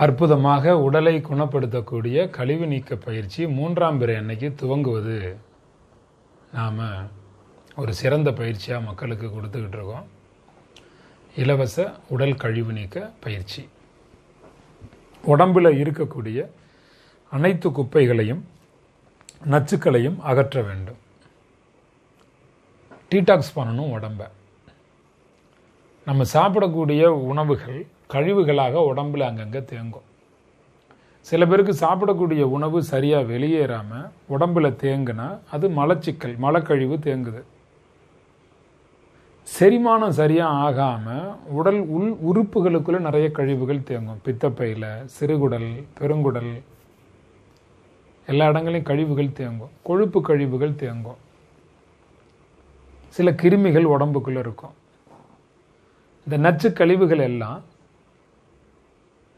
அற்புதமாக உடலை குணப்படுத்தக்கூடிய கழிவு நீக்க பயிற்சி மூன்றாம் பிறை அன்னைக்கு துவங்குவது. நாம் ஒரு சிறந்த பயிற்சியாக மக்களுக்கு கொடுத்துக்கிட்டு இருக்கோம். இலவச உடல் கழிவு நீக்க பயிற்சி. உடம்பில் இருக்கக்கூடிய அனைத்து குப்பைகளையும் நச்சுக்களையும் அகற்ற வேண்டும். டீடாக்ஸ் பண்ணணும் உடம்பை. நம்ம சாப்பிடக்கூடிய உணவுகள் கழிவுகளாக உடம்பில் அங்கங்கே தேங்கும். சில பேருக்கு சாப்பிடக்கூடிய உணவு சரியாக வெளியேறாமல் உடம்புல தேங்குனா அது மலச்சிக்கல் மலக்கழிவு தேங்குது. செரிமானம் சரியாக ஆகாமல் உடல் உள் உறுப்புகளுக்குள்ள நிறைய கழிவுகள் தேங்கும். பித்தப்பையில் சிறுகுடல் பெருங்குடல் எல்லா இடங்களையும் கழிவுகள் தேங்கும். கொழுப்பு கழிவுகள் தேங்கும். சில கிருமிகள் உடம்புக்குள்ளே இருக்கும். இந்த நச்சு கழிவுகள் எல்லாம்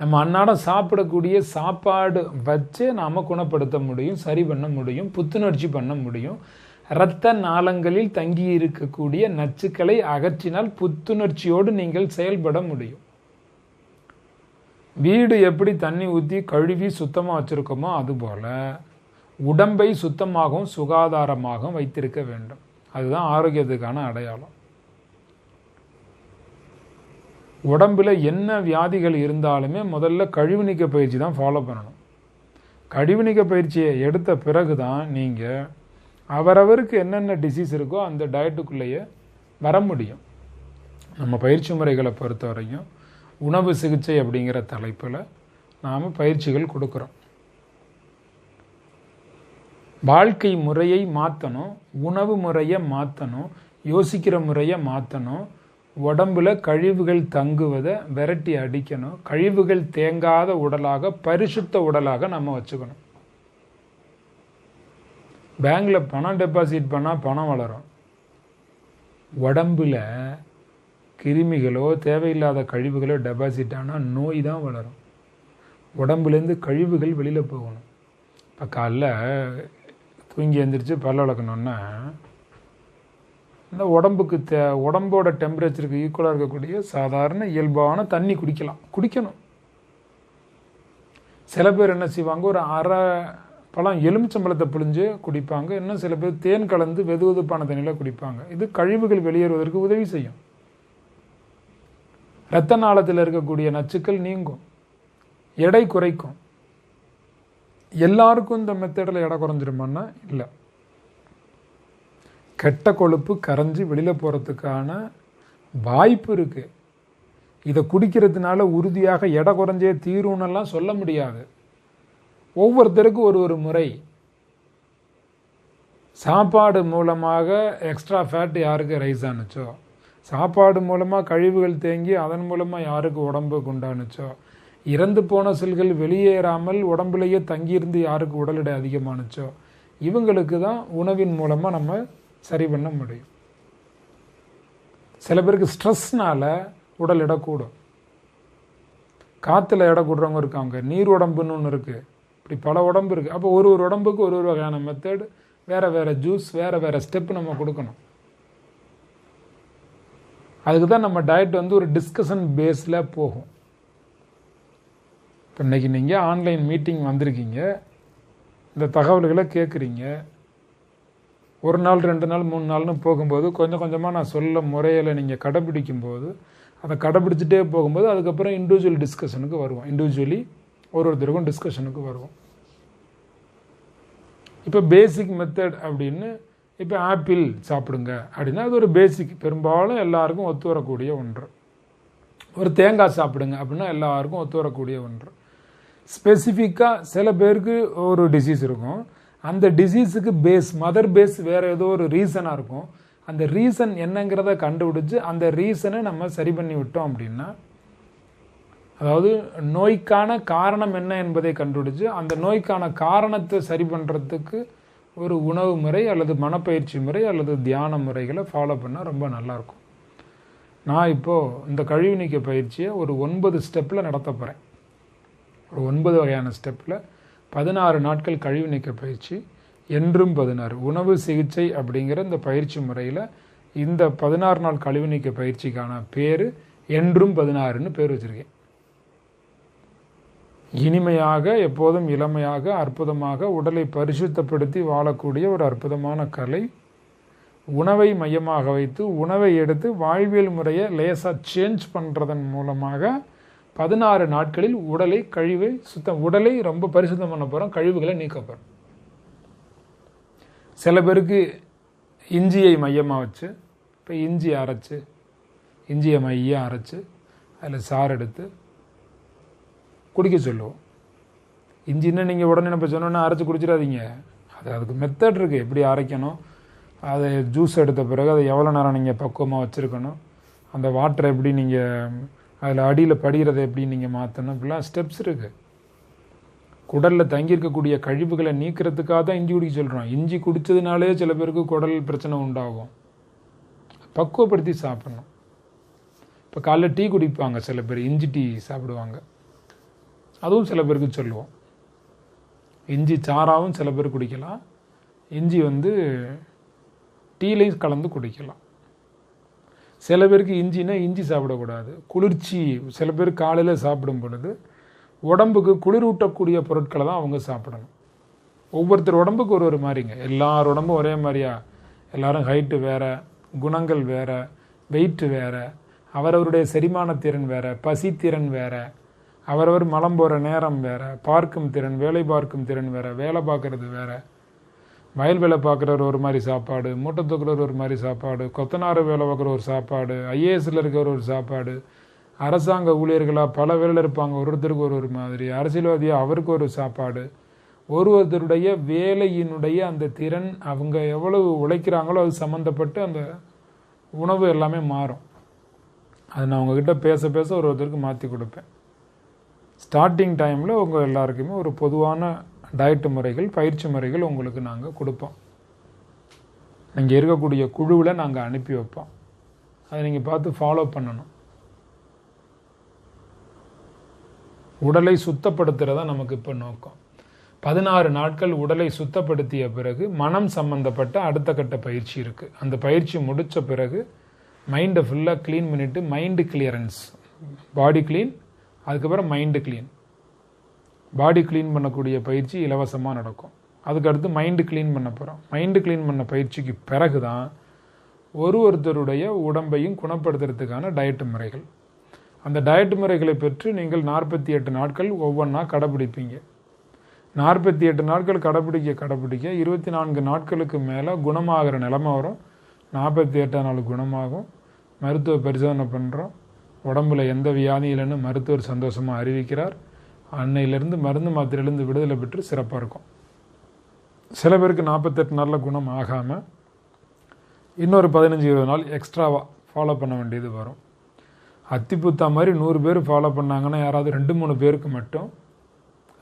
நம்ம அன்றாடம் சாப்பிடக்கூடிய சாப்பாடு வச்சே நாம் குணப்படுத்த முடியும் சரி பண்ண முடியும் புத்துணர்ச்சி பண்ண முடியும். இரத்த நாளங்களில் தங்கி இருக்கக்கூடிய நச்சுக்களை அகற்றினால் புத்துணர்ச்சியோடு நீங்கள் செயல்பட முடியும். வீடு எப்படி தண்ணி ஊற்றி கழுவி சுத்தமாக வச்சுருக்கோமோ அதுபோல் உடம்பை சுத்தமாகவும் சுகாதாரமாகவும் வைத்திருக்க வேண்டும். அதுதான் ஆரோக்கியத்துக்கான அடையாளம். உடம்பில் என்ன வியாதிகள் இருந்தாலுமே முதல்ல கழிவு நீக்க பயிற்சி தான் ஃபாலோ பண்ணணும். கழிவு நீக்க பயிற்சியை எடுத்த பிறகு தான் நீங்கள் அவரவருக்கு என்னென்ன டிசீஸ் இருக்கோ அந்த டயட்டுக்குள்ளேயே வர முடியும். நம்ம பயிற்சி முறைகளை பொறுத்த வரைக்கும் உணவு சிகிச்சை அப்படிங்கிற தலைப்பில் நாம் பயிற்சிகள் கொடுக்குறோம். வாழ்க்கை முறையை மாற்றணும் உணவு முறையை மாற்றணும் யோசிக்கிற முறையை மாற்றணும் உடம்புல கழிவுகள் தங்குவதை விரட்டி அடிக்கணும். கழிவுகள் தேங்காத உடலாக பரிசுத்த உடலாக நம்ம வச்சுக்கணும். பேங்க்ல பணம் டெபாசிட் பண்ணால் பணம் வளரும். உடம்புல கிருமிகளோ தேவையில்லாத கழிவுகளோ டெபாசிட் ஆனால் நோய் தான் வளரும். உடம்புலேருந்து கழிவுகள் வெளியில் போகணும். இப்போ காலைல தூங்கி எழுந்திரிச்சு பல்ல வளர்க்கணுன்னா இந்த உடம்புக்கு தே உடம்போட டெம்பரேச்சருக்கு ஈக்குவலாக இருக்கக்கூடிய சாதாரண இயல்பான தண்ணி குடிக்கலாம். குடிக்கணும். சில பேர் என்ன செய்வாங்க ஒரு அரை பழம் எலுமிச்சம்பழத்தை பிழிஞ்சு குடிப்பாங்க. இன்னும் சில பேர் தேன் கலந்து வெது வெதுப்பான தண்ணியில் குடிப்பாங்க. இது கழிவுகள் வெளியேறுவதற்கு உதவி செய்யும். இரத்த நாளத்தில் இருக்கக்கூடிய நச்சுக்கள் நீங்கும். எடை குறைக்கும். எல்லாருக்கும் இந்த மெத்தடில் எடை குறைஞ்சிருமான்னா இல்லை. கெட்ட கொழுப்பு கரைஞ்சி வெளியில் போகிறதுக்கான வாய்ப்பு இருக்குது இதை குடிக்கிறதுனால உறுதியாக எடை குறைஞ்சே தீரும்னெல்லாம் சொல்ல முடியாது. ஒவ்வொருத்தருக்கும் ஒரு ஒரு முறை. சாப்பாடு மூலமாக எக்ஸ்ட்ரா ஃபேட் யாருக்கு ரைஸ் ஆனுச்சோ சாப்பாடு மூலமாக கழிவுகள் தேங்கி அதன் மூலமாக யாருக்கு உடம்பு குண்டானுச்சோ இறந்து போன செல்கள் வெளியேறாமல் உடம்புலேயே தங்கியிருந்து யாருக்கு உடல் எடை அதிகமானுச்சோ இவங்களுக்கு தான் உணவின் மூலமாக நம்ம சரி பண்ண முடியும். சில பேருக்கு ஸ்ட்ரெஸ்னால உடல் எடை கூடும் காற்றுல எடை கூடுறவங்க இருக்காங்க. நீர் உடம்புன்னு ஒன்று இருக்குது இப்படி பல உடம்பு இருக்குது அப்போ ஒரு ஒரு உடம்புக்கு ஒரு ஒரு வகையான மெத்தட் வேறு வேறு ஜூஸ் வேறு வேறு ஸ்டெப் நம்ம கொடுக்கணும். அதுக்கு தான் நம்ம டயட் வந்து ஒரு டிஸ்கஷன் பேஸில் போகும். இப்போ இன்றைக்கி நீங்கள் ஆன்லைன் மீட்டிங் வந்திருக்கீங்க. இந்த தகவல்களை கேட்குறீங்க ஒரு நாள் ரெண்டு நாள் மூணு நாள்னு போகும்போது கொஞ்சம் கொஞ்சமாக நான் சொல்ல முறையில் நீங்கள் கடைப்பிடிக்கும் போது அதை கடைப்பிடிச்சிட்டே போகும்போது அதுக்கப்புறம் இண்டிவிஜுவல் டிஸ்கஷனுக்கு வருவோம். இண்டிவிஜுவலி ஒரு ஒருத்தருக்கும் டிஸ்கஷனுக்கு வருவோம். இப்போ பேசிக் மெத்தட் அப்படின்னு இப்போ ஆப்பிள் சாப்பிடுங்க அப்படின்னா அது ஒரு பேசிக் பெரும்பாலும் எல்லாருக்கும் ஒத்து வரக்கூடிய ஒன்று. ஒரு தேங்காய் சாப்பிடுங்க அப்படின்னா எல்லாருக்கும் ஒத்து வரக்கூடிய ஒன்று. ஸ்பெசிஃபிக்காக சில பேருக்கு ஒரு டிசீஸ் இருக்கும். அந்த டிசீஸுக்கு பேஸ் மதர் பேஸ் வேறு ஏதோ ஒரு ரீசனாக இருக்கும். அந்த ரீசன் என்னங்கிறத கண்டுபிடிச்சு அந்த ரீசனை நம்ம சரி பண்ணி விட்டோம் அப்படின்னா அதாவது நோய்க்கான காரணம் என்ன என்பதை கண்டுபிடிச்சு அந்த நோய்க்கான காரணத்தை சரி பண்ணுறதுக்கு ஒரு உணவு முறை அல்லது மனப்பயிற்சி முறை அல்லது தியான முறைகளை ஃபாலோ பண்ணால் ரொம்ப நல்லாயிருக்கும் நான் இப்போது இந்த கழிவு நீக்க பயிற்சியை ஒரு ஒன்பது ஸ்டெப்பில் நடத்த போகிறேன் ஒரு ஒன்பது வகையான ஸ்டெப்பில் பதினாறு நாட்கள் கழிவு நீக்க பயிற்சி என்றும் பதினாறு. உணவு சிகிச்சை அப்படிங்கிற இந்த பயிற்சி முறையில் இந்த பதினாறு நாள் கழிவு நீக்க பயிற்சிக்கான பேர் என்றும் பதினாறுன்னு பேர் வச்சுருக்கேன். இனிமையாக எப்போதும் இளமையாக அற்புதமாக உடலை பரிசுத்தப்படுத்தி வாழக்கூடிய ஒரு அற்புதமான கலை. உணவை மையமாக வைத்து உணவை எடுத்து வாழ்வியல் முறையை லேசாக சேஞ்ச் பண்ணுறதன் மூலமாக பதினாறு நாட்களில் உடலை கழிவை சுத்தம் உடலை ரொம்ப பரிசுத்தம் பண்ண போகிறோம் கழிவுகளை நீக்க போகிறோம் சில பேருக்கு இஞ்சியை மையமாக வச்சு இப்போ இஞ்சி அரைச்சி இஞ்சியை மையாக அரைச்சு அதில் சாறு எடுத்து குடிக்க சொல்லுவோம். இஞ்சின்னு நீங்கள் உடனே நம்ம சொன்னோன்னா அரைச்சி குடிச்சிடாதீங்க. அது அதுக்கு மெத்தட் இருக்குது எப்படி அரைக்கணும் அதை ஜூஸ் எடுத்த பிறகு அதை எவ்வளோ நேரம் நீங்கள் பக்குவமாக வச்சுருக்கணும் அந்த வாட்டரை எப்படி நீங்கள் அதில் அடியில் படிகிறத எப்படி நீங்கள் மாற்றணும் இப்படிலாம் ஸ்டெப்ஸ் இருக்குது குடலில் தங்கியிருக்கக்கூடிய கழிவுகளை நீக்கிறதுக்காக தான் இஞ்சி குடிக்க சொல்கிறோம் இஞ்சி குடித்ததுனாலே சில பேருக்கு குடல் பிரச்சனை உண்டாகும். பக்குவப்படுத்தி சாப்பிடணும். இப்போ காலைல டீ குடிப்பாங்க சில பேர். இஞ்சி டீ சாப்பிடுவாங்க. அதுவும் சில பேருக்கு சொல்லுவோம். இஞ்சி சாராவும் சில பேர் குடிக்கலாம். இஞ்சி வந்து டீலையும் கலந்து குடிக்கலாம். சில பேருக்கு இஞ்சினா இஞ்சி சாப்பிடக்கூடாது. குளிர்ச்சி சில பேர் காலையில் சாப்பிடும் பொழுது உடம்புக்கு குளிரூட்டக்கூடிய பொருட்களை தான் அவங்க சாப்பிடணும். ஒவ்வொருத்தர் உடம்புக்கு ஒரு ஒரு மாதிரிங்க. எல்லார் உடம்பும் ஒரே மாதிரியா? எல்லாரும் ஹைட்டு வேற குணங்கள் வேற வெயிட்டு வேற அவரவருடைய செரிமான திறன் வேற பசித்திறன் வேற அவரவர் மலம் போகிற நேரம் வேற பார்க்கும் திறன் வேலை பார்க்கும் திறன் வேற வேலை பார்க்கறது வேற வயல் வேலை பார்க்குறவர் ஒரு மாதிரி சாப்பாடு மூட்டை தூக்குறவர் ஒரு மாதிரி சாப்பாடு கொத்தனார் வேலை பார்க்குற ஒரு சாப்பாடு ஐஏஎஸ்ல இருக்கிற ஒரு சாப்பாடு அரசாங்க ஊழியர்களாக பல வேலையில் இருப்பாங்க. ஒருத்தருக்கு ஒரு ஒரு மாதிரி. அரசியல்வாதியாக அவருக்கு ஒரு சாப்பாடு. ஒரு ஒருத்தருடைய வேலையினுடைய அந்த திறன் அவங்க எவ்வளவு உழைக்கிறாங்களோ அது சம்மந்தப்பட்டு அந்த உணவு எல்லாமே மாறும். அது நான் உங்ககிட்ட பேச பேச ஒரு ஒருத்தருக்கு மாற்றி கொடுப்பேன். ஸ்டார்டிங் டைமில் உங்கள் எல்லாருக்குமே ஒரு பொதுவான டயட்டு முறைகள் பயிற்சி முறைகள் உங்களுக்கு நாங்கள் கொடுப்போம். நீங்கள் இருக்கக்கூடிய குழுவில் நாங்கள் அனுப்பி வைப்போம். அதை நீங்கள் பார்த்து ஃபாலோ பண்ணணும். உடலை சுத்தப்படுத்துகிறதா நமக்கு இப்போ நோக்கம். பதினாறு நாட்கள் உடலை சுத்தப்படுத்திய பிறகு மனம் சம்பந்தப்பட்ட அடுத்த கட்ட பயிற்சி இருக்குது அந்த பயிற்சி முடித்த பிறகு மைண்டை ஃபுல்லாக க்ளீன் பண்ணிவிட்டு மைண்டு கிளியரன்ஸ் பாடி க்ளீன் அதுக்கப்புறம் மைண்டு க்ளீன் பாடி க்ளீன் பண்ணக்கூடிய பயிற்சி இலவசமாக நடக்கும். அதுக்கடுத்து மைண்டு க்ளீன் பண்ண போகிறோம் மைண்டு க்ளீன் பண்ண பயிற்சிக்கு பிறகு தான் ஒரு ஒருத்தருடைய உடம்பையும் குணப்படுத்துறதுக்கான டயட்டு முறைகள். அந்த டயட் முறைகளை பெற்று நீங்கள் நாற்பத்தி எட்டு நாட்கள் ஒவ்வொன்றா கடைப்பிடிப்பீங்க நாற்பத்தி எட்டு நாட்கள் கடைப்பிடிக்க கடைப்பிடிக்க இருபத்தி நான்கு நாட்களுக்கு மேலே குணமாகிற நிலமை வரும். நாற்பத்தி எட்டாம் நாள் குணமாகும். மருத்துவ பரிசோதனை பண்ணுறோம் உடம்புல எந்த வியாதியும் இல்லைன்னு மருத்துவர் சந்தோஷமாக அறிவிக்கிறார். அன்னையிலேருந்து மருந்து மாத்திரையிலேருந்து விடுதலை பெற்று சிறப்பாக இருக்கும். சில பேருக்கு நாற்பத்தெட்டு நாளில் குணம் ஆகாமல் இன்னொரு பதினஞ்சு இருபது நாள் எக்ஸ்ட்ராவாக ஃபாலோ பண்ண வேண்டியது வரும். அத்திப்புத்தா மாதிரி நூறு பேர் ஃபாலோ பண்ணாங்கன்னா யாராவது ரெண்டு மூணு பேருக்கு மட்டும்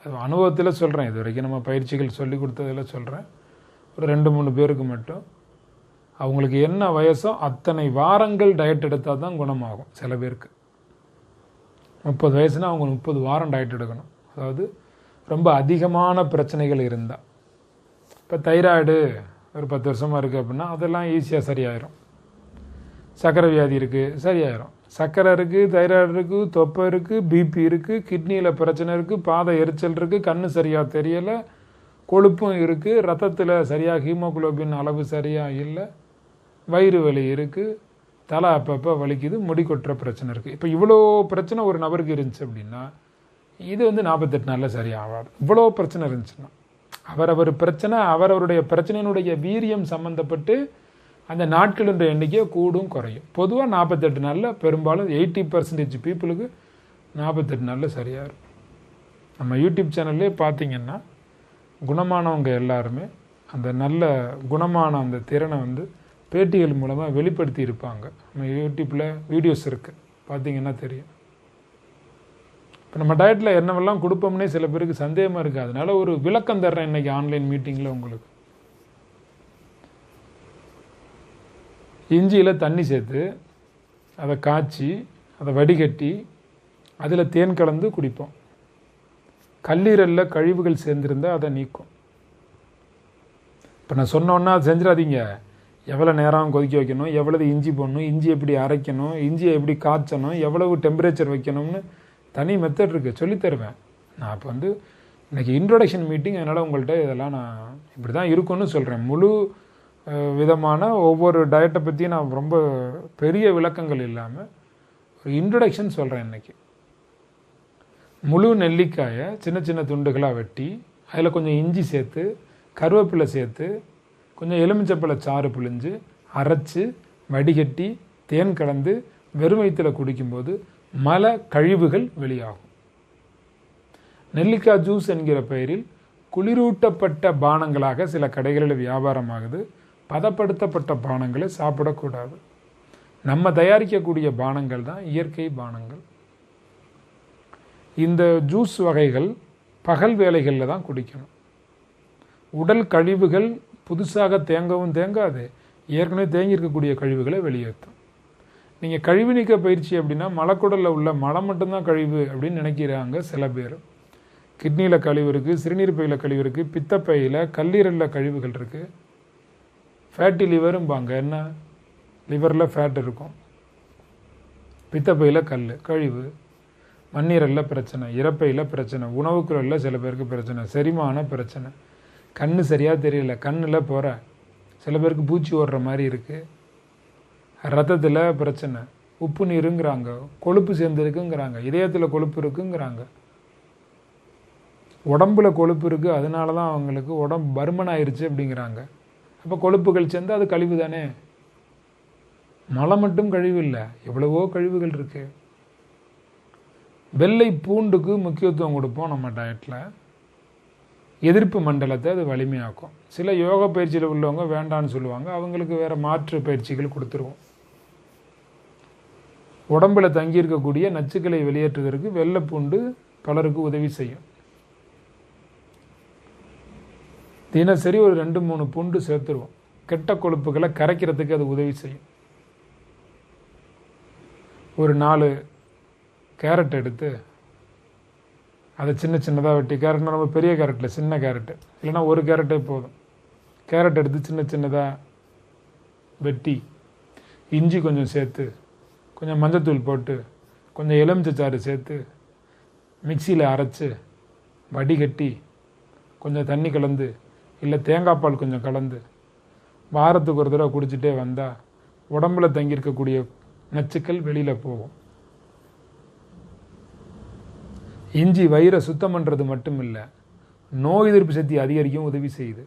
அது அனுபவத்தில் சொல்கிறேன் இது வரைக்கும் நம்ம பயிற்சிகள் சொல்லி கொடுத்ததில் சொல்கிறேன் ஒரு ரெண்டு மூணு பேருக்கு மட்டும் அவங்களுக்கு என்ன வயசோ அத்தனை வாரங்கள் டயட் எடுத்தால் தான் குணமாகும் சில பேருக்கு. முப்பது வயசுனால் அவங்க முப்பது வாரம் டயட் எடுக்கணும். அதாவது ரொம்ப அதிகமான பிரச்சனைகள் இருந்தால் இப்போ தைராய்டு ஒரு பத்து வருஷமாக இருக்குது அப்படின்னா அதெல்லாம் ஈஸியாக சரியாயிரும். சர்க்கரை வியாதி இருக்குது சரியாயிரும். சர்க்கரை இருக்குது தைராய்டு இருக்குது தொப்பை இருக்குது பிபி இருக்குது கிட்னியில் பிரச்சனை இருக்குது பாதை எரிச்சல் இருக்குது கண் சரியாக தெரியலை கொழுப்பும் இருக்குது ரத்தத்தில் சரியாக ஹீமோகுளோபின் அளவு சரியாக இல்லை வயிறு வலி இருக்குது தலை அப்பப்போ வலிக்குது முடி கொட்டுற பிரச்சனை இருக்குது இப்போ இவ்வளோ பிரச்சனை ஒரு நபருக்கு இருந்துச்சு அப்படின்னா இது வந்து நாற்பத்தெட்டு நாளில் சரியாகாது இவ்வளோ பிரச்சனை இருந்துச்சுன்னா அவரவர் பிரச்சனை அவரவருடைய பிரச்சனையினுடைய வீரியம் சம்மந்தப்பட்டு அந்த நாட்களின்ற எண்ணிக்கையை கூடும் குறையும். பொதுவாக நாற்பத்தெட்டு நாளில் பெரும்பாலும் எயிட்டி பர்சன்டேஜ் பீப்புளுக்கு நாற்பத்தெட்டு நாளில் சரியாக இருக்கும். நம்ம யூடியூப் சேனல்லே பார்த்தீங்கன்னா குணமானவங்க எல்லாருமே அந்த நல்ல குணமான அந்த திறனை வந்து பேட்டிகள் மூலமாக வெளிப்படுத்தி இருப்பாங்க. நம்ம யூடியூப்பில் வீடியோஸ் இருக்குது பார்த்தீங்கன்னா தெரியும். இப்போ நம்ம டயட்டில் என்னவெல்லாம் கொடுப்போம்னே சில பேருக்கு சந்தேகமாக இருக்குது அதனால் ஒரு விளக்கம் தர்றேன் இன்னைக்கு ஆன்லைன் மீட்டிங்கில் உங்களுக்கு. இஞ்சியில் தண்ணி சேர்த்து அதை காய்ச்சி அதை வடிகட்டி அதில் தேன் கலந்து குடிப்போம். கல்லீரலில் கழிவுகள் சேர்ந்திருந்தால் அதை நீக்கும். இப்போ நான் சொன்னோன்னா செஞ்சிடாதீங்க. எவ்வளோ நேரம் கொதிக்க வைக்கணும்? எவ்வளவு இஞ்சி போடணும்? இஞ்சி எப்படி அரைக்கணும்? இஞ்சியை எப்படி காய்ச்சணும்? எவ்வளவு டெம்பரேச்சர் வைக்கணும்னு தனி மெத்தட் இருக்குது சொல்லித்தருவேன் நான் இப்போ வந்து இன்றைக்கி இன்ட்ரொடக்ஷன் மீட்டிங் அதனால் உங்கள்கிட்ட இதெல்லாம் நான் இப்படி தான் இருக்கும்னு சொல்கிறேன் முழு விதமான ஒவ்வொரு டயட்டை பற்றியும் நான் ரொம்ப பெரிய விளக்கங்கள் இல்லாமல் ஒரு இன்ட்ரொடக்ஷன் சொல்கிறேன் இன்றைக்கி முழு நெல்லிக்காயை சின்ன சின்ன துண்டுகளாக வெட்டி அதில் கொஞ்சம் இஞ்சி சேர்த்து கருவேப்பிலை சேர்த்து கொஞ்சம் எலுமிச்சப்பழ சாறு பிழிஞ்சு அரைச்சு வடிகட்டி தேன் கலந்து வெறும் வயிற்றில் குடிக்கும்போது மல கழிவுகள் வெளியாகும். நெல்லிக்காய் ஜூஸ் என்கிற பெயரில் குளிரூட்டப்பட்ட பானங்களாக சில கடைகளில் வியாபாரமாகுது. பதப்படுத்தப்பட்ட பானங்களை சாப்பிடக்கூடாது. நம்ம தயாரிக்கக்கூடிய பானங்கள் தான் இயற்கை பானங்கள். இந்த ஜூஸ் வகைகள் பகல் வேலைகளில் தான் குடிக்கணும். உடல் கழிவுகள் புதுசாக தேங்கவும் தேங்காது. ஏற்கனவே தேங்கி இருக்கக்கூடிய கழிவுகளை வெளியேற்றும். நீங்கள் கழிவு நீக்க பயிற்சி அப்படின்னா மலக்குடலில் உள்ள மலம் மட்டும்தான் கழிவு அப்படின்னு நினைக்கிறாங்க சில பேர். கிட்னியில் கழிவு இருக்குது சிறுநீர் பையில் கழிவு இருக்குது பித்தப்பையில் கல்லீரலில் கழிவுகள் இருக்குது ஃபேட்டி லிவரும்பாங்க என்ன? லிவரில் ஃபேட் இருக்கும். பித்தப்பையில் கல் கழிவு. மண்ணீரலில் பிரச்சனை இறப்பையில் பிரச்சனை உணவுக்குள்ள சில பேருக்கு பிரச்சனை செரிமான பிரச்சனை. கண் சரியாக தெரியல கண்ணில் போகிற சில பேருக்கு பூச்சி ஓடுற மாதிரி இருக்குது ரத்தத்தில் பிரச்சனை. உப்பு நீருங்கிறாங்க. கொழுப்பு சேர்ந்துருக்குங்கிறாங்க. இதயத்தில் கொழுப்பு இருக்குங்கிறாங்க. உடம்புல கொழுப்பு இருக்குது அதனால தான் அவங்களுக்கு உடம்பு பருமன் ஆயிடுச்சு அப்படிங்கிறாங்க. அப்போ கொழுப்புகள் சேர்ந்து அது கழிவு தானே மலம் மட்டும் கழிவு இல்லை எவ்வளவோ கழிவுகள் இருக்குது வெள்ளை பூண்டுக்கு முக்கியத்துவம் கொடுப்போம் நம்ம டயட்டில் எதிர்ப்பு மண்டலத்தை அது வலிமையாக்கும். சில யோகா பயிற்சியில் உள்ளவங்க வேண்டான்னு சொல்லுவாங்க. அவங்களுக்கு வேறு மாற்று பயிற்சிகள் கொடுத்துருவோம். உடம்புல தங்கி இருக்கக்கூடிய நச்சுக்களை வெளியேற்றுவதற்கு வெள்ளை பூண்டு பலருக்கு உதவி செய்யும். தினசரி ஒரு ரெண்டு மூணு பூண்டு சேர்த்துருவோம். கெட்ட கொழுப்புகளை கரைக்கிறதுக்கு அது உதவி செய்யும். ஒரு நாலு கேரட் எடுத்து அதை சின்ன சின்னதாக வெட்டி. கேரட்னா ரொம்ப பெரிய கேரட்டில் சின்ன கேரட்டு இல்லைன்னா ஒரு கேரட்டே போதும். கேரட் எடுத்து சின்ன சின்னதாக வெட்டி இஞ்சி கொஞ்சம் சேர்த்து கொஞ்சம் மஞ்சத்தூள் போட்டு கொஞ்சம் எலுமிச்சைச்சாறு சேர்த்து மிக்சியில் அரைச்சு வடிகட்டி கொஞ்சம் தண்ணி கலந்து இல்லை தேங்காய் பால் கொஞ்சம் கலந்து வாரத்துக்கு ஒரு தடவை குடிச்சிட்டே வந்தால் உடம்புல தங்கியிருக்கக்கூடிய நச்சுக்கள் வெளியில் போகும். இஞ்சி வயிறை சுத்தம் பண்ணுறது மட்டும் இல்லை நோய் எதிர்ப்பு சக்தி அதிகரிக்கும் உதவி செய்யுது.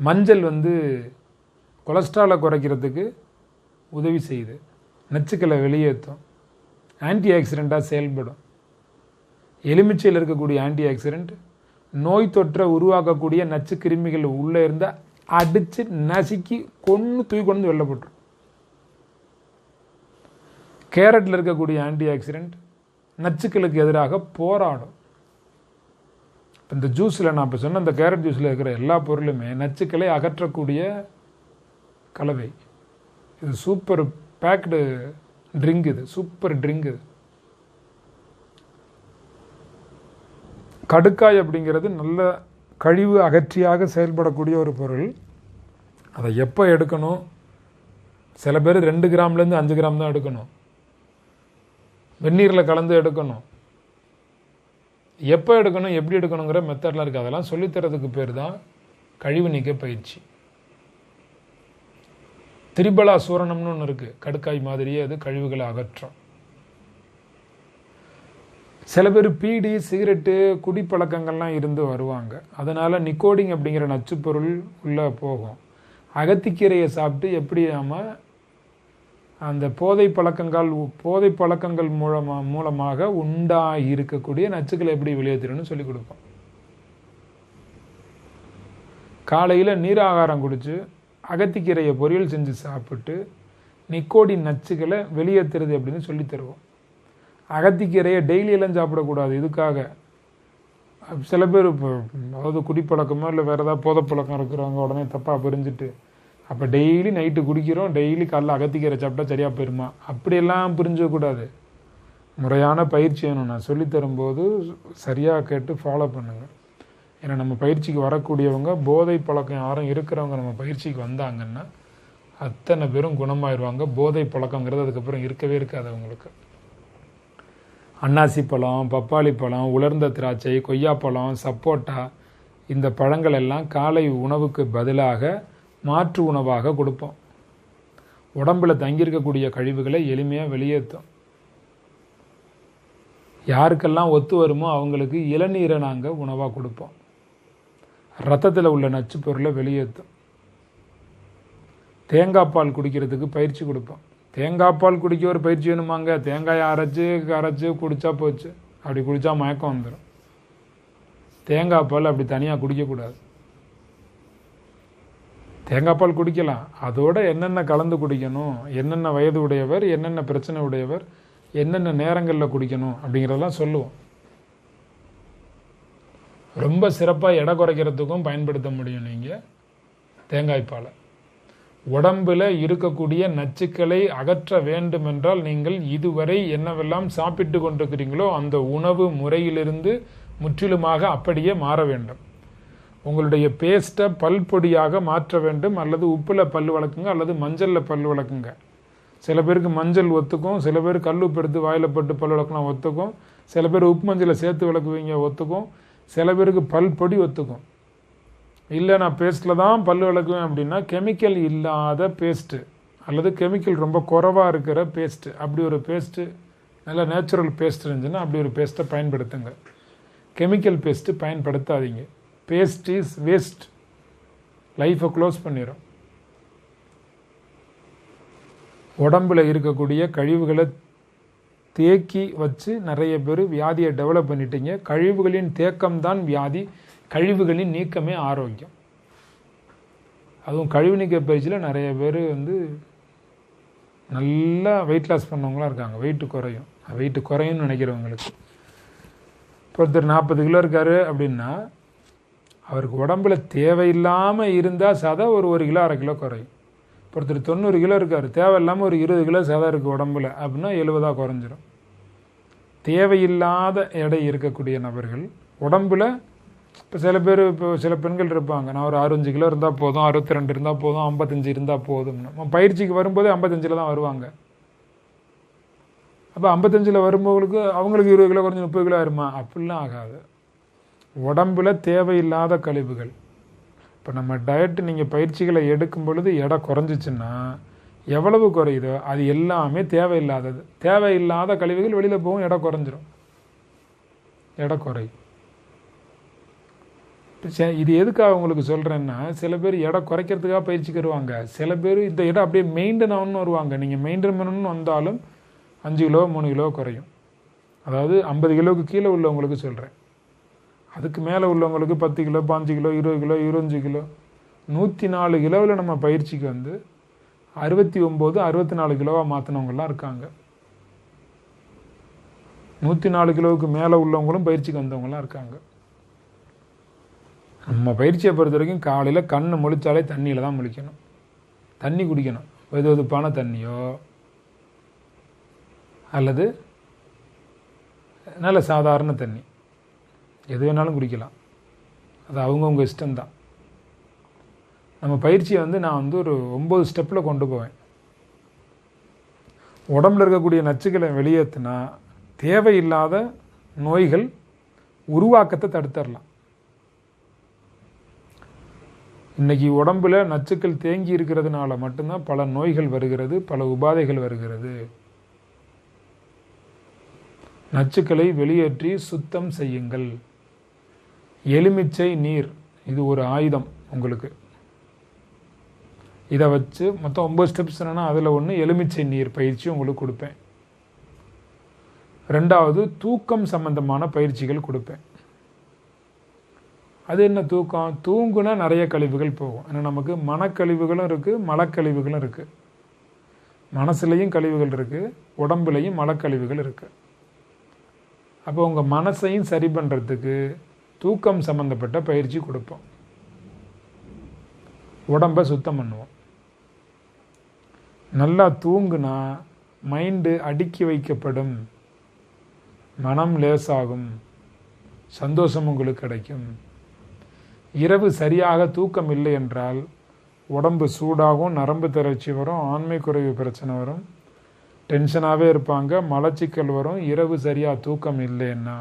மஞ்சள் வந்து கொலஸ்ட்ராலை குறைக்கிறதுக்கு உதவி செய்யுது. நச்சுக்களை வெளியேற்றும். ஆன்டி ஆக்சிடெண்ட்டாக செயல்படும். எலுமிச்சையில் இருக்கக்கூடிய ஆன்டி ஆக்சிடெண்ட் நோய் தொற்றை உருவாக்கக்கூடிய நச்சு கிருமிகள் உள்ளே இருந்தால் அடித்து நசுக்கி கொன்று தூக்கி கொண்டு வெளில போட்டுரும். கேரட்டில் இருக்கக்கூடிய ஆன்டி ஆக்சிடென்ட் நச்சுக்களுக்கு எதிராக போராடும். இந்த ஜூஸில் நான் இப்போ சொன்ன இந்த கேரட் ஜூஸில் இருக்கிற எல்லா பொருளுமே நச்சுக்களை அகற்றக்கூடிய கலவை. இது சூப்பர் பேக்டு ட்ரிங்க் இது சூப்பர் ட்ரிங்க் இது. கடுக்காய் அப்படிங்கிறது நல்ல கழிவு அகற்றியாக செயல்படக்கூடிய ஒரு பொருள். அதை எப்போ எடுக்கணும்? சில பேர் ரெண்டு கிராம்லேருந்து அஞ்சு கிராம் தான் எடுக்கணும். வெந்நீரில் கலந்து எடுக்கணும். எப்போ எடுக்கணும் எப்படி எடுக்கணுங்கிற மெத்தட்லாம் இருக்குது அதெல்லாம் சொல்லித்தரதுக்கு பேர் தான் கழிவு நீக்க பயிற்சி. திரிபலா சூரணம்னு ஒன்று இருக்குது கடுக்காய் மாதிரியே அது கழிவுகளை அகற்றும். சில பேர் பீடி சிகரெட்டு குடிப்பழக்கங்கள்லாம் இருந்து வருவாங்க. அதனால் நிக்கோடிங் அப்படிங்கிற நச்சுப்பொருள் உள்ளே போகும். அகத்திக்கீரையை சாப்பிட்டு எப்படி நாம அந்த போதை பழக்கங்கள் போதை பழக்கங்கள் மூலமாக மூலமாக உண்டாகி இருக்கக்கூடிய நச்சுக்களை எப்படி வெளியேற்றணும்னு சொல்லி கொடுப்போம். காலையில் நீராகாரம் குடிச்சு அகத்திக்கீரையை பொரியல் செஞ்சு சாப்பிட்டு நிக்கோடி நச்சுக்களை வெளியேற்றுறது அப்படின்னு சொல்லி தருவோம். அகத்திக்கீரையை டெய்லியெல்லாம் சாப்பிடக்கூடாது. இதுக்காக சில பேர் இப்போ அதாவது குடிப்பழக்கமோ இல்லை வேறு ஏதாவது போதை பழக்கம் இருக்கிறவங்க உடனே தப்பாக பிரிஞ்சுட்டு அப்போ டெய்லி நைட்டு குடிக்கிறோம் டெய்லி காலைல அகத்திக்கீரை சாப்பிட்டா சரியாக போயிருமா? அப்படியெல்லாம் பிரிஞ்சக்கூடாது முறையான பயிற்சி வேணும். நான் சொல்லித்தரும்போது சரியாக கேட்டு ஃபாலோ பண்ணுங்கள் ஏன்னா நம்ம பயிற்சிக்கு வரக்கூடியவங்க போதை பழக்கம் யாரும் இருக்கிறவங்க நம்ம பயிற்சிக்கு வந்தாங்கன்னா அத்தனை பேரும் குணமாயிருவாங்க. போதை பழக்கங்கிறது அதுக்கப்புறம் இருக்கவே இருக்காது அவங்களுக்கு. அன்னாசி பழம் பப்பாளி பழம் உலர்ந்த திராட்சை கொய்யாப்பழம் சப்போட்டா இந்த பழங்கள் எல்லாம் காலை உணவுக்கு பதிலாக மாற்று உணவாக கொடுப்போம். உடம்புல தங்கியிருக்கக்கூடிய கழிவுகளை எளிமையாக வெளியேற்றும் யாருக்கெல்லாம் ஒத்து வருமோ அவங்களுக்கு இளநீரை நாங்கள் உணவாக கொடுப்போம். ரத்தத்தில் உள்ள நச்சு பொருளை வெளியேற்றும் தேங்காய் பால் குடிக்கிறதுக்கு பயிற்சி கொடுப்போம். தேங்காய் பால் குடிக்க ஒரு பயிற்சி வேணுமாங்க? தேங்காயை அரைச்சி அரைச்சி குடித்தா போச்சு. அப்படி குடித்தா மயக்கம் வந்துடும் தேங்காய் பால் அப்படி தனியாக குடிக்கக்கூடாது. தேங்காய் பால் குடிக்கலாம். அதோட என்னென்ன கலந்து குடிக்கணும் என்னென்ன வயது உடையவர் என்னென்ன பிரச்சனை உடையவர் என்னென்ன நேரங்களில் குடிக்கணும் அப்படிங்கிறதெல்லாம் சொல்லுவோம். ரொம்ப சிறப்பாக எடை குறைக்கிறதுக்கும் பயன்படுத்த முடியும் நீங்கள் தேங்காய் பாலை. உடம்பில் இருக்கக்கூடிய நச்சுக்களை அகற்ற வேண்டுமென்றால் நீங்கள் இதுவரை என்னவெல்லாம் சாப்பிட்டு கொண்டிருக்கிறீங்களோ அந்த உணவு முறையிலிருந்து முற்றிலுமாக அப்படியே மாற வேண்டும். உங்களுடைய பேஸ்ட்டை பல் பொடியாக மாற்ற வேண்டும். அல்லது உப்பில் பல் வளர்க்குங்க அல்லது மஞ்சளில் பல் வளர்க்குங்க. சில பேருக்கு மஞ்சள் ஒத்துக்கும் சில பேர் கல் உப்பு எடுத்து வாயில் போட்டு பல் வளர்க்கலாம் ஒத்துக்கும். சில பேர் உப்பு மஞ்சளை சேர்த்து விளக்குவீங்க ஒத்துக்கும். சில பேருக்கு பல் பொடி ஒத்துக்கும். இல்லை நான் பேஸ்ட்டில் தான் பல் விளக்குவேன் அப்படின்னா கெமிக்கல் இல்லாத பேஸ்ட்டு அல்லது கெமிக்கல் ரொம்ப குறைவாக இருக்கிற பேஸ்ட்டு அப்படி ஒரு பேஸ்ட்டு நல்ல நேச்சுரல் பேஸ்ட் இருந்துச்சுன்னா அப்படி ஒரு பேஸ்ட்டை பயன்படுத்துங்க. கெமிக்கல் பேஸ்ட்டு பயன்படுத்தாதீங்க. பேஸ்ட் இஸ் வேஸ்ட் லைஃப்பை க்ளோஸ் பண்ணிடும் உடம்பில் இருக்கக்கூடிய கழிவுகளை தேக்கி வச்சு நிறைய பேர் வியாதியை டெவலப் பண்ணிட்டீங்க. கழிவுகளின் தேக்கம்தான் வியாதி. கழிவுகளின் நீக்கமே ஆரோக்கியம். அதுவும் கழிவு நீக்க பயிற்சியில் நிறைய பேர் வந்து நல்லா வெயிட் லாஸ் பண்ணவங்களாம் இருக்காங்க. வெயிட்டு குறையும். வெயிட்டு குறையும்னு நினைக்கிறவங்களுக்கு. இப்போ ஒருத்தர் நாற்பது கிலோ இருக்கார் அப்படின்னா அவருக்கு உடம்புல தேவையில்லாமல் இருந்தால் சதை ஒரு ஒரு கிலோ அரை கிலோ குறையும். ஒருத்தர் தொண்ணூறு கிலோ இருக்கார் தேவையில்லாமல் ஒரு இருபது கிலோ சதை இருக்குது உடம்புல அப்படின்னா எழுபதாக குறைஞ்சிரும். தேவையில்லாத எடை இருக்கக்கூடிய நபர்கள் உடம்புல இப்போ சில பேர் இப்போ சில பெண்கள் இருப்பாங்க நான் ஒரு அறுபஞ்சு கிலோ இருந்தால் போதும் அறுபத்தி ரெண்டு இருந்தால் போதும் ஐம்பத்தஞ்சு இருந்தால் போதும்னு. பயிற்சிக்கு வரும்போது ஐம்பத்தஞ்சில் தான் வருவாங்க. அப்போ ஐம்பத்தஞ்சில் வரும்போதுக்கு அவங்களுக்கு இருபது கிலோ குறைஞ்சி முப்பது கிலோ வருமா? அப்படிலாம் ஆகாது. உடம்புல தேவையில்லாத கழிவுகள். இப்போ நம்ம டயட்டு நீங்கள் பயிற்சிகளை எடுக்கும் பொழுது எடை குறைஞ்சிச்சின்னா எவ்வளவு குறையுதோ அது எல்லாமே தேவையில்லாதது. தேவையில்லாத கழிவுகள் வெளியில் போகும் எடை குறைஞ்சிரும். எடை குறையும். இது எதுக்காக உங்களுக்கு சொல்கிறேன்னா சில பேர் எடை குறைக்கிறதுக்காக பயிற்சிக்கு வருவாங்க சில பேர் இந்த இடம் அப்படியே மெயின்டைன் ஆகணும்னு வருவாங்க. நீங்கள் மெயின்டைன் பண்ணணும்னு வந்தாலும் அஞ்சு கிலோ மூணு கிலோ குறையும். அதாவது ஐம்பது கிலோவுக்கு கீழே உள்ளவங்களுக்கு சொல்கிறேன் அதுக்கு மேலே உள்ளவங்களுக்கு பத்து கிலோ பாஞ்சு கிலோ இருபது கிலோ இருபஞ்சு கிலோ. நூற்றி நாலு கிலோவில் நம்ம பயிற்சிக்கு வந்து அறுபத்தி ஒம்பது அறுபத்தி நாலு கிலோவாக மாற்றினவங்கலாம் இருக்காங்க. நூற்றி நாலு கிலோவுக்கு மேலே உள்ளவங்களும் பயிற்சிக்கு வந்தவங்களாம் இருக்காங்க. நம்ம பயிற்சியை பொறுத்த வரைக்கும் காலையில் கண்ணை முழிச்சாலே தண்ணியில் தான் முழிக்கணும். தண்ணி குடிக்கணும். வெது வெதுப்பான தண்ணியோ அல்லது நல்ல சாதாரண தண்ணி. எது வேணாலும் குடிக்கலாம். அது அவங்கவுங்க இஷ்டம்தான் நம்ம பயிற்சியை வந்து நான் வந்து ஒரு ஒம்பது ஸ்டெப்பில் கொண்டு போவேன். உடம்புல இருக்கக்கூடிய நச்சுக்களை வெளியேற்றினா தேவையில்லாத நோய்கள் உருவாக்கத்தை தடுத்துடலாம் இன்றைக்கி உடம்பில் நச்சுக்கள் தேங்கி இருக்கிறதுனால மட்டும்தான் பல நோய்கள் வருகிறது பல உபாதைகள் வருகிறது. நச்சுக்களை வெளியேற்றி சுத்தம் செய்யுங்கள். எலுமிச்சை நீர். இது ஒரு ஆயுதம் உங்களுக்கு. இதை வச்சு மொத்தம் ஒம்பது ஸ்டெப்ஸ் என்னென்னா அதில் ஒன்று எலுமிச்சை நீர் பயிற்சி உங்களுக்கு கொடுப்பேன். ரெண்டாவது தூக்கம் சம்பந்தமான பயிற்சிகள் கொடுப்பேன். அது என்ன தூக்கம்? தூங்குனா நிறைய கழிவுகள் போகும். ஏன்னா நமக்கு மனக்கழிவுகளும் இருக்குது மலக்கழிவுகளும் இருக்குது மனசுலேயும் கழிவுகள் இருக்குது உடம்புலையும் மலக்கழிவுகள் இருக்குது அப்போ உங்கள் மனசையும் சரி பண்ணுறதுக்கு தூக்கம் சம்மந்தப்பட்ட பயிற்சி கொடுப்போம். உடம்பை சுத்தம் பண்ணுவோம். நல்லா தூங்குனா மைண்டு அடுக்கி வைக்கப்படும். மனம் லேசாகும். சந்தோஷம் உங்களுக்கு கிடைக்கும். இரவு சரியாக தூக்கம் இல்லை என்றால் உடம்பு சூடாகும் நரம்பு தளர்ச்சி வரும் ஆண்மை குறைவு பிரச்சனை வரும். டென்ஷனாகவே இருப்பாங்க மலச்சிக்கல் வரும் இரவு சரியாக தூக்கம் இல்லைன்னா.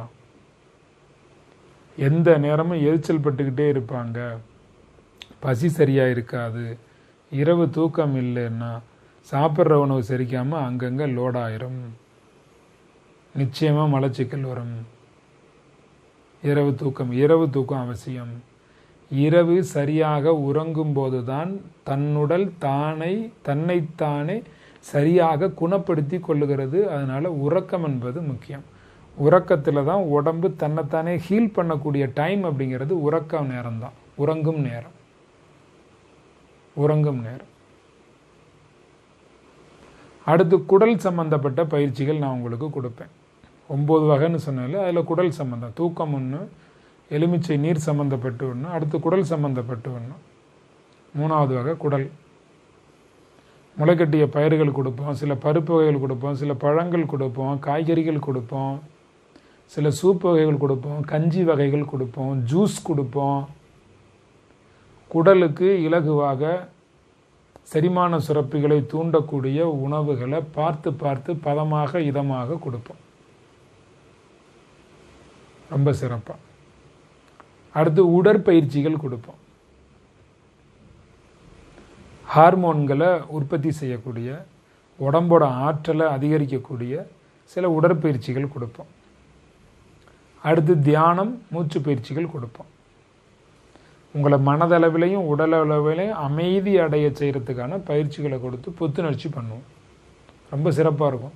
எந்த நேரமும் எரிச்சல் பட்டுக்கிட்டே இருப்பாங்க. பசி சரியாக இருக்காது. இரவு தூக்கம் இல்லைன்னா சாப்பிட்ற உணவு செரிக்காமல் அங்கங்கே லோடாயிரும் நிச்சயமாக மலச்சிக்கல் வரும். இரவு தூக்கம் இரவு தூக்கம் அவசியம். இரவு சரியாக உறங்கும் போதுதான் தன்னுடல் தானை தன்னைத்தானே சரியாக குணப்படுத்தி கொள்ளுகிறது. அதனால் உறக்கம் என்பது முக்கியம். உறக்கத்தில் தான் உடம்பு தன்னைத்தானே ஹீல் பண்ணக்கூடிய டைம் அப்படிங்கிறது உறக்க நேரம் தான் உறங்கும் நேரம். உறங்கும் நேரம். அடுத்து குடல் சம்பந்தப்பட்ட பயிற்சிகள் நான் உங்களுக்கு கொடுப்பேன். ஒம்பது வகைன்னு சொன்னால அதில் குடல் சம்பந்தம். தூக்கம் ஒன்று எலுமிச்சை நீர் சம்பந்தப்பட்டு ஒன்று அடுத்து குடல் சம்பந்தப்பட்டு ஒன்று மூணாவது வகை குடல். முளைக்கட்டிய பயிர்கள் கொடுப்போம் சில பருப்பு வகைகள் கொடுப்போம் சில பழங்கள் கொடுப்போம் காய்கறிகள் கொடுப்போம். சில சூப் வகைகள் கொடுப்போம் கஞ்சி வகைகள் கொடுப்போம் ஜூஸ் கொடுப்போம். குடலுக்கு இலகுவாக செரிமான சுரப்பிகளை தூண்டக்கூடிய உணவுகளை பார்த்து பார்த்து பதமாக இதமாக கொடுப்போம். ரொம்ப சிறப்பாக அடுத்து உடற்பயிற்சிகள் கொடுப்போம். ஹார்மோன்களை உற்பத்தி செய்யக்கூடிய உடம்போட ஆற்றலை அதிகரிக்கக்கூடிய சில உடற்பயிற்சிகள் கொடுப்போம். அடுத்து தியானம் மூச்சு பயிற்சிகள் கொடுப்போம். உங்களை மனதளவிலையும் உடல் அளவிலையும் அமைதி அடைய செய்கிறதுக்கான பயிற்சிகளை கொடுத்து புத்துணர்ச்சி பண்ணுவோம். ரொம்ப சிறப்பாக இருக்கும்.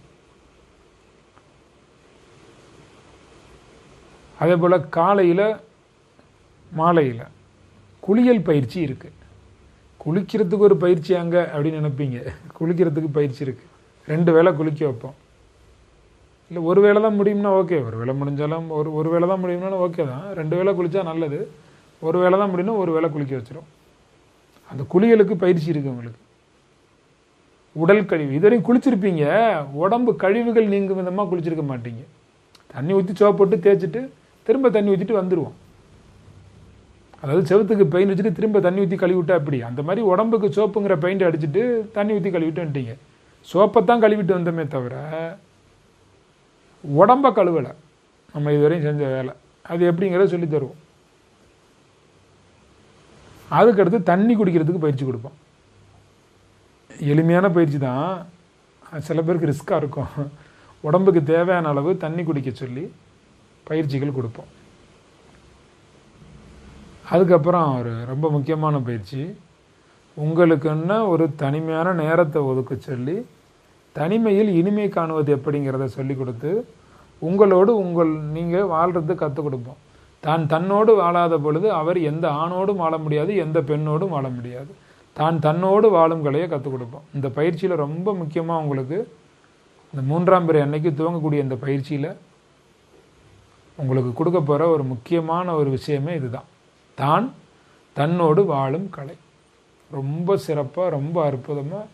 அதே போல் காலையில் மாலையில் குளியல் பயிற்சி இருக்குது குளிக்கிறதுக்கு ஒரு பயிற்சி அங்கே அப்படின்னு நினைப்பீங்க. குளிக்கிறதுக்கு பயிற்சி இருக்குது ரெண்டு வேளை குளிக்க வைப்போம். இல்லை ஒரு வேளை தான் முடியும்னா ஓகே ஒரு வேளை முடிஞ்சாலும் ஒரு ஒரு வேளை தான் முடியும்னா ஓகே தான். ரெண்டு வேளை குளித்தா நல்லது. ஒரு வேளை தான் முடியும்னா ஒரு வேளை குளிக்க வச்சிடும் அந்த குளியலுக்கு பயிற்சி இருக்குது உங்களுக்கு. உடல் கழிவு. இதுவரையும் குளிச்சிருப்பீங்க. உடம்பு கழிவுகள் நீங்கும் விதமாக குளிச்சிருக்க மாட்டீங்க. தண்ணி ஊற்றி சோப்பு தேய்ச்சிட்டு திரும்ப தண்ணி ஊற்றிட்டு வந்துடுவோம் அதாவது செவத்துக்கு பெயிண்ட் வச்சுட்டு திரும்ப தண்ணி ஊற்றி கழுவிட்டா அப்படி அந்த மாதிரி உடம்புக்கு சோப்புங்கிற பெயிண்ட் அடிச்சுட்டு தண்ணி ஊற்றி கழுவிட்டு வந்துட்டீங்க. சோப்பை தான் கழுவிட்டு வந்தோமே தவிர உடம்ப கழுவலை. நம்ம இதுவரையும் செஞ்ச வேலை. அது எப்படிங்கிறத சொல்லி தருவோம். அதுக்கடுத்து தண்ணி குடிக்கிறதுக்கு பயிற்சி கொடுப்போம். எளிமையான பயிற்சி தான். சில பேருக்கு ரிஸ்க்காக இருக்கும். உடம்புக்கு தேவையான அளவு தண்ணி குடிக்க சொல்லி பயிற்சிகள் கொடுப்போம். அதுக்கப்புறம் ஒரு ரொம்ப முக்கியமான பயிற்சி. உங்களுக்குன்னு ஒரு தனிமையான நேரத்தை ஒதுக்க சொல்லி தனிமையில் இனிமை காணுவது எப்படிங்கிறத சொல்லி கொடுத்து உங்களோடு உங்கள் நீங்கள் வாழ்கிறது கற்றுக் கொடுப்போம். தான் தன்னோடு வாழாத பொழுது அவர் எந்த ஆணோடும் வாழ முடியாது எந்த பெண்ணோடும் வாழ முடியாது. தான் தன்னோடு வாழும் கலையை கற்றுக் கொடுப்போம். இந்த பயிற்சியில் ரொம்ப முக்கியமாக உங்களுக்கு இந்த மூன்றாம் பிறை அன்னைக்கு துவங்கக்கூடிய இந்த பயிற்சியில் உங்களுக்கு கொடுக்க போகிற ஒரு முக்கியமான ஒரு விஷயமே இதுதான். தான் தன்னோடு வாழும் கலை. ரொம்ப சிறப்பாக ரொம்ப அற்புதமாக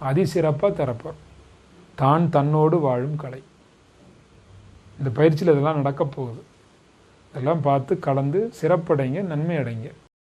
அதிசிறப்பாக தரப்போம் தான் தன்னோடு வாழும் கலை. இந்த பயிற்சியில் இதெல்லாம் நடக்க போகுது. இதெல்லாம் பார்த்து கலந்து சிறப்படைங்க நன்மை அடைங்க.